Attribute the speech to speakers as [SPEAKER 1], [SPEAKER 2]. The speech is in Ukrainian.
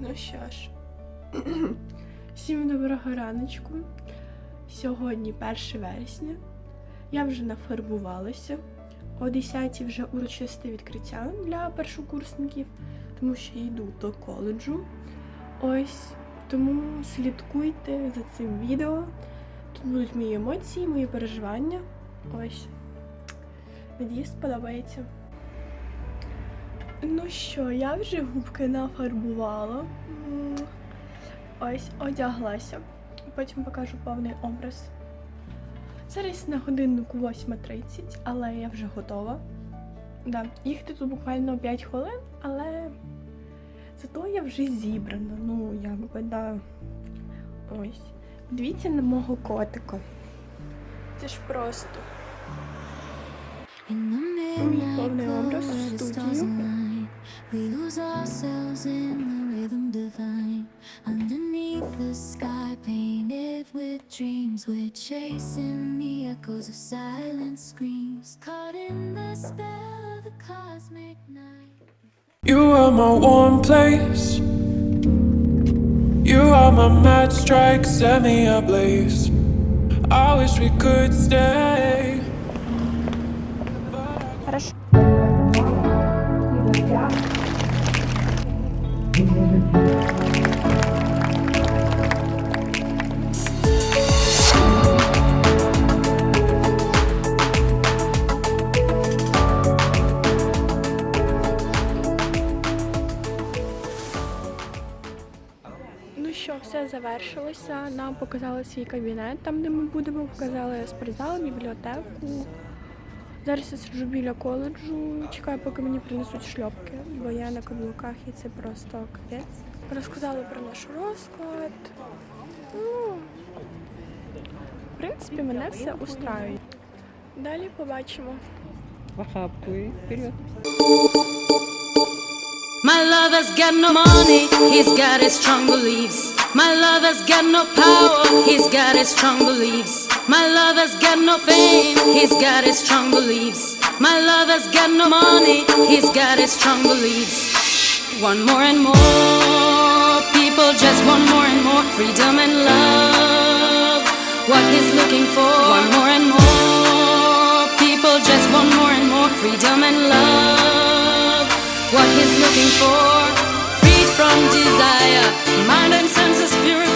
[SPEAKER 1] Ну що ж, всім доброго раночку. Сьогодні 1 вересня. Я вже нафарбувалася. О 10 вже урочисте відкриття для першокурсників, тому що йду до коледжу. Ось тому слідкуйте за цим відео. Тут будуть мої емоції, мої переживання. Ось. Надіюсь, сподобається. Ну що, я вже губки нафарбувала. Ось, одяглася. Потім покажу повний образ. Зараз на годиннику 8.30, але я вже готова. Да, їхати тут буквально 5 хвилин, але зато я вже зібрана. Ну, якби, да. Ось. Дивіться на мого котика. Це ж просто. Повний образ в студію.
[SPEAKER 2] We lose ourselves in the rhythm divine. Underneath the sky, painted with dreams, we're chasing the echoes of silent screams. Caught in the spell of the cosmic night.
[SPEAKER 3] You are my warm place. You are my match strike, set me ablaze. I wish we could stay.
[SPEAKER 1] Що, все завершилося. Нам показали свій кабінет, там де ми будемо, показали спортзал, бібліотеку. Зараз я сиджу біля коледжу, чекаю, поки мені принесуть шльопки, бо я на каблуках і це просто капець. Розказали про наш розклад. Ну, в принципі, мене все устраює. Далі побачимо.
[SPEAKER 4] в вперед.
[SPEAKER 5] My lover's got no money, he's got his strong beliefs. My lover's got no power, he's got his strong beliefs. My lover's got no fame, he's got his strong beliefs. My lover's got no money, he's got his strong beliefs. One more and more, people just want more and more freedom and love. What he's looking for, one more and more, what he's looking for. Freed from desire, mind and senses purified.